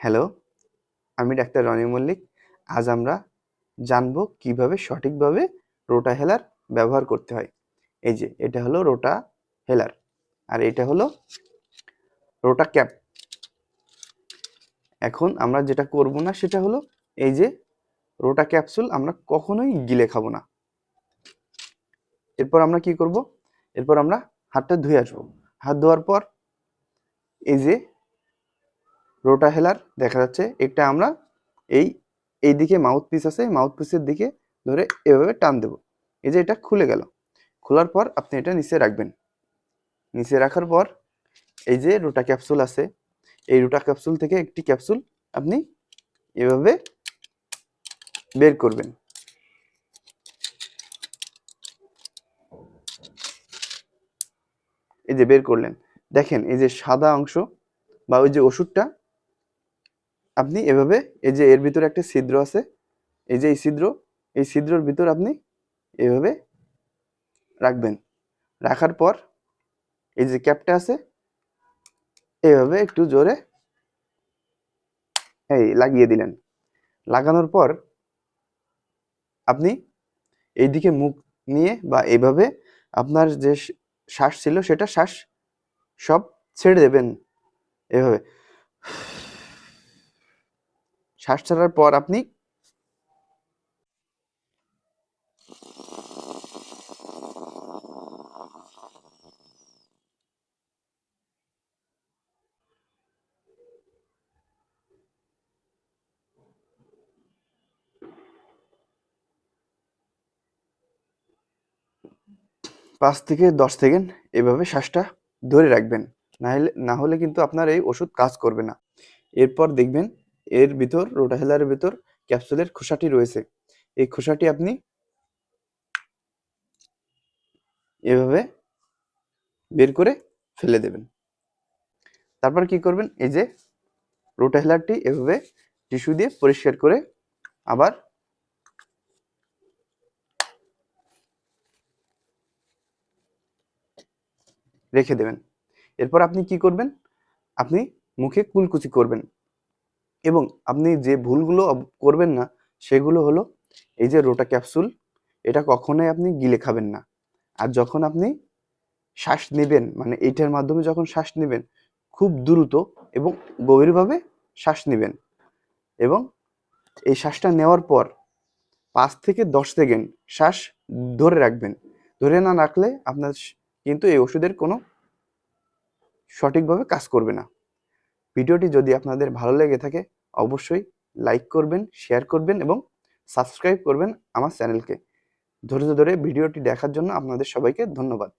Hello, আমি doctor Roni Mallick. আজ আমরা জানব কীভাবে সঠিকভাবে রোটা হেলার ব্যবহার করতে হয়। এই যে, এটা হলো রোটা হেলার। আর এটা হলো রোটা ক্যাপ। এখন আমরা যেটা করব না, সেটা হলো এই যে, রোটা ক্যাপসুল আমরা কখনোই গিলে খাব না। এরপর আমরা কি করব? এরপর আমরা হাতটা ধুয়ে আসব। হাত ধোয়ার পর এই যে রোটা হেলার দেখা যাচ্ছে এটা আমরা এই এই দিকে মাউথ পিস আছে মাউথ পিসের দিকে ধরে এভাবে টান দেব। এই যে এটা খুলে গেল। খোলার পর আপনি এটা নিচে রাখবেন। নিচে রাখার পর এই যে রোটা ক্যাপসুল আছে, এই রোটা ক্যাপসুল থেকে একটি ক্যাপসুল আপনি এভাবে বের করবেন। এই যে বের করলেন। দেখেন এই যে সাদা অংশ বা ওই যে ওষুধটা আপনি এভাবে, এই যে এর ভিতরে একটা ছিদ্র আছে, এই যে এই ছিদ্র, এই ছিদ্রর ভিতর আপনি এভাবে রাখবেন। রাখার পর এই যে ক্যাপটা আছে, এভাবে একটু জোরে এই লাগিয়ে দিলেন। লাগানোর পর আপনি এইদিকে মুখ নিয়ে বা এইভাবে আপনার যে শ্বাস ছিল, সেটা শ্বাস সব ছেড়ে দেবেন। এভাবে শ্বাস ছাড়ার পর আপনি পাঁচ থেকে দশ সেকেন্ড এভাবে শ্বাসটা ধরে রাখবেন। না হলে কিন্তু আপনার এই ওষুধ কাজ করবে না। এরপর দেখবেন এর ভিতর, রোটাহেলারের ভিতর ক্যাপসুলের খোসাটি রয়েছে। এই খোসাটি আপনি এভাবে বের করে ফেলে দেবেন। তারপর কি করবেন? এই যে রোটাহেলারটি এভাবে টিস্যু দিয়ে পরিষ্কার করে আবার রেখে দেবেন। এরপর আপনি কি করবেন? আপনি মুখে কুলকুচি করবেন। এবং আপনি যে ভুলগুলো করবেন না, সেগুলো হলো এই যে রোটা ক্যাপসুল, এটা কখনোই আপনি গিলে খাবেন না। আর যখন আপনি শ্বাস নেবেন মানে এইটার মাধ্যমে যখন শ্বাস নেবেন, খুব দ্রুত এবং গভীরভাবে শ্বাস নেবেন এবং এই শ্বাসটা নেওয়ার পর পাঁচ থেকে দশ সেকেন্ড শ্বাস ধরে রাখবেন। ধরে না রাখলে আপনার কিন্তু এই ওষুধের কোনো সঠিকভাবে কাজ করবে না। ভিডিওটি যদি আপনাদের ভালো লেগে থাকে, অবশ্যই লাইক করবেন শেয়ার করবেন এবং সাবস্ক্রাইব করবেন আমার চ্যানেলকে ধৈর্য ধরে ভিডিওটি দেখার জন্য আপনাদের সবাইকে ধন্যবাদ।